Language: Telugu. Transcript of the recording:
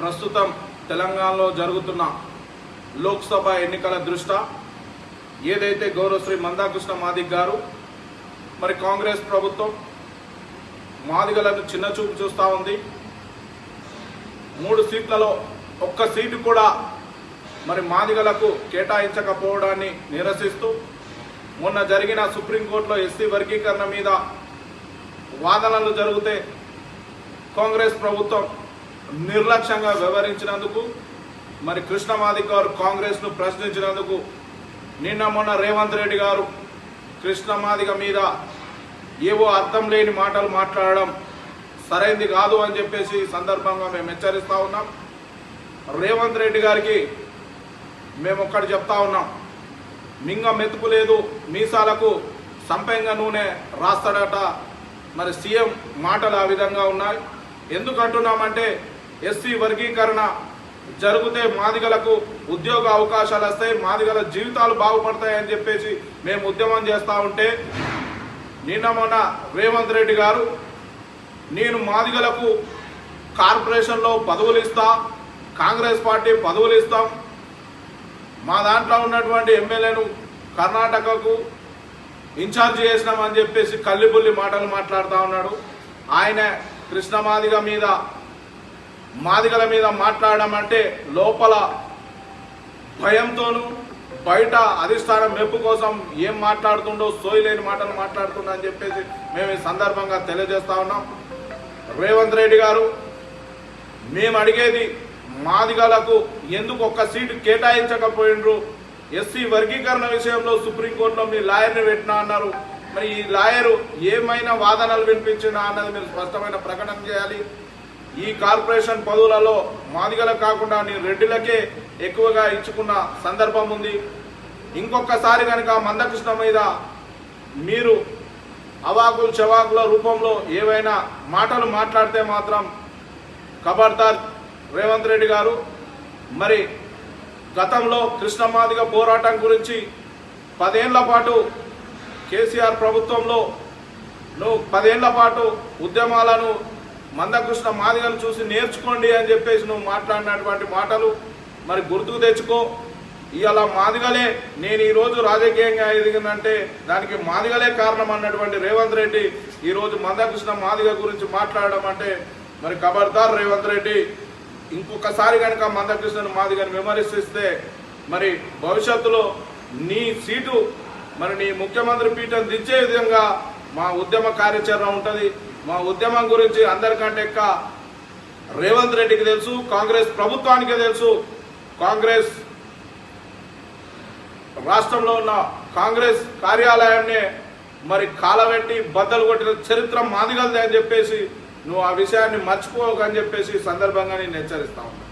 ప్రస్తుతం తెలంగాణలో జరుగుతున్న లోక్సభ ఎన్నికల దృష్ట్యా ఏదైతే గౌరవశ్రీ మందాకృష్ణ మాదిక్ గారు మరి కాంగ్రెస్ ప్రభుత్వం మాదిగలను చిన్న చూపు చూస్తూ ఉంది. మూడు సీట్లలో ఒక్క సీటు కూడా మరి మాదిగలకు కేటాయించకపోవడాన్ని నిరసిస్తూ మొన్న జరిగిన సుప్రీంకోర్టులో ఎస్సీ వర్గీకరణ మీద వాదనలు జరిగితే కాంగ్రెస్ ప్రభుత్వం నిర్లక్ష్యంగా వ్యవహరించినందుకు మరి కృష్ణమాది గారు కాంగ్రెస్ను ప్రశ్నించినందుకు నిన్న మొన్న రేవంత్ రెడ్డి గారు కృష్ణమాదిగ మీద ఏవో అర్థం లేని మాటలు మాట్లాడడం సరైంది కాదు అని చెప్పేసి సందర్భంగా మేము హెచ్చరిస్తూ ఉన్నాం. రేవంత్ రెడ్డి గారికి మేము ఒక్కటి చెప్తా ఉన్నాం. మింగ మెతుకు లేదు మీసాలకు సంపెంగ నూనె రాస్తాడట. మరి సీఎం మాటలు ఆ విధంగా ఉన్నాయి. ఎందుకంటున్నామంటే ఎస్సీ వర్గీకరణ జరిగితే మాదిగలకు ఉద్యోగ అవకాశాలు వస్తాయి మాదిగల జీవితాలు బాగుపడతాయని చెప్పేసి మేము ఉద్యమం చేస్తూ ఉంటే నిన్న మొన్న రేవంత్ రెడ్డి గారు నేను మాదిగలకు కార్పొరేషన్లో పదవులు ఇస్తా కాంగ్రెస్ పార్టీ పదవులు ఇస్తాం. మా దాంట్లో ఉన్నటువంటి ఎమ్మెల్యేను కర్ణాటకకు ఇన్ఛార్జ్ చేసినామని చెప్పేసి కల్లిబుల్లి మాటలు మాట్లాడుతూ ఉన్నాడు. ఆయన కృష్ణ మాదిగ మీద మాదిగల మీద మాట్లాడడం అంటే లోపల భయంతోనూ బయట అధిష్టానం మెప్పు కోసం ఏం మాట్లాడుతుండో సోయలేని మాటలు మాట్లాడుతుండో అని చెప్పేసి మేము ఈ సందర్భంగా తెలియజేస్తా ఉన్నాం. రేవంత్ రెడ్డి గారు మేము అడిగేది మాదిగలకు ఎందుకు ఒక్క సీటు కేటాయించకపోయినరు ఎస్సీ వర్గీకరణ విషయంలో సుప్రీంకోర్టులో మీ లాయర్ని పెట్టినా అన్నారు. మరి ఈ లాయరు ఏమైనా వాదనలు వినిపించినా అన్నది మీరు స్పష్టమైన ప్రకటన చేయాలి. ఈ కార్పొరేషన్ పదవులలో మాదిగలకు కాకుండా నేను రెడ్డిలకే ఎక్కువగా ఇచ్చుకున్న సందర్భం ఉంది. ఇంకొకసారి కనుక మందకృష్ణ మీద మీరు అవాకులు చవాకుల రూపంలో ఏవైనా మాటలు మాట్లాడితే మాత్రం ఖబర్దార్ రేవంత్ రెడ్డి గారు మరి గతంలో కృష్ణమాదిగ పోరాటం గురించి పదేళ్ళ పాటు కేసీఆర్ ప్రభుత్వంలో నువ్వు పదేళ్ళ పాటు ఉద్యమాలను మందకృష్ణ మాదిగను చూసి నేర్చుకోండి అని చెప్పేసి నువ్వు మాట్లాడినటువంటి మాటలు మరి గుర్తుకు తెచ్చుకో. ఇవాళ మాదిగలే నేను ఈరోజు రాజకీయంగా ఎదిగిందంటే దానికి మాదిగలే కారణం అన్నటువంటి రేవంత్ రెడ్డి ఈరోజు మందకృష్ణ మాదిగ గురించి మాట్లాడడం అంటే మరి ఖబర్దార్ రేవంత్ రెడ్డి ఇంకొకసారి కనుక మందకృష్ణ మాదిగని విమర్శిస్తే మరి భవిష్యత్తులో నీ సీటు మరి నీ ముఖ్యమంత్రి పీఠం దించే విధంగా మా ఉద్యమ కార్యాచరణ ఉంటుంది. మా ఉద్యమం గురించి అందరికంటే ఎక్క రేవంత్ రెడ్డికి తెలుసు కాంగ్రెస్ ప్రభుత్వానికి తెలుసు. కాంగ్రెస్ రాష్ట్రంలో ఉన్న కాంగ్రెస్ కార్యాలయాన్ని మరి కాలబెట్టి బద్దలు కొట్టిన చరిత్ర మాదిగలదే అని చెప్పేసి నువ్వు ఆ విషయాన్ని మర్చిపోవకని చెప్పేసి సందర్భంగా నేను హెచ్చరిస్తా ఉన్నా.